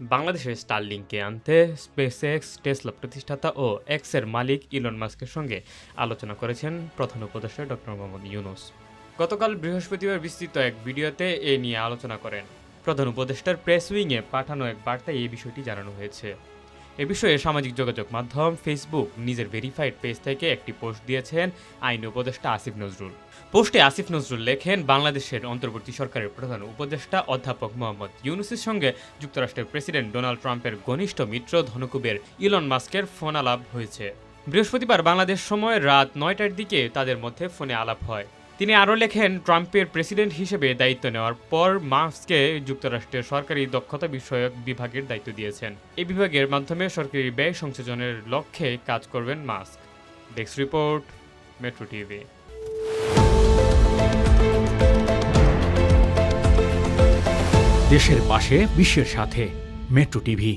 বাংলাদেশের স্টারলিংকে আনতে space x Tesla প্রতিষ্ঠাতা ও এক্সের মালিক ইলন মাস্কের সঙ্গে আলোচনা করেছেন প্রধান উপদেষ্টা ডক্টর মোহাম্মদ ইউনুস। গতকাল বৃহস্পতিবার বিস্তৃত এক ভিডিওতে এ নিয়ে আলোচনা করেন। প্রধান উপদেষ্টার প্রেস উইংয়ে পাঠানো এক বার্তায় এই বিষয়টি জানানো হয়েছে। এ বিষয়ে সামাজিক যোগাযোগ মাধ্যম ফেসবুক নিজের ভেরিফাইড পেজ থেকে একটি পোস্ট দিয়েছেন আইন উপদেষ্টা আসিফ নজরুল। পোস্টে আসিফ নজরুল লেখেন, বাংলাদেশের অন্তর্বর্তী সরকারের প্রধান উপদেষ্টা অধ্যাপক মোহাম্মদ ইউনুসের সঙ্গে যুক্তরাষ্ট্রের প্রেসিডেন্ট ডোনাল্ড ট্রাম্পের ঘনিষ্ঠ মিত্র ধনকুবের ইলন মাস্কের ফোন আলাপ হয়েছে। বৃহস্পতিবার বাংলাদেশ সময় রাত নয়টার দিকে তাদের মধ্যে ফোনে আলাপ হয়। তিনি আরও লেখেন, ট্রাম্পের প্রেসিডেন্ট হিসেবে দায়িত্ব নেওয়ার পর মাস্ককে যুক্তরাষ্ট্রের সরকারি দক্ষতা বিষয়ক বিভাগের দায়িত্ব দিয়েছেন। এই বিভাগের মাধ্যমে সরকারি ব্যয় সংযোজনের লক্ষ্যে কাজ করবেন mask desk report, metro TV. দেশের পাশে, বিশ্বের সাথে, মেট্রো টিভি।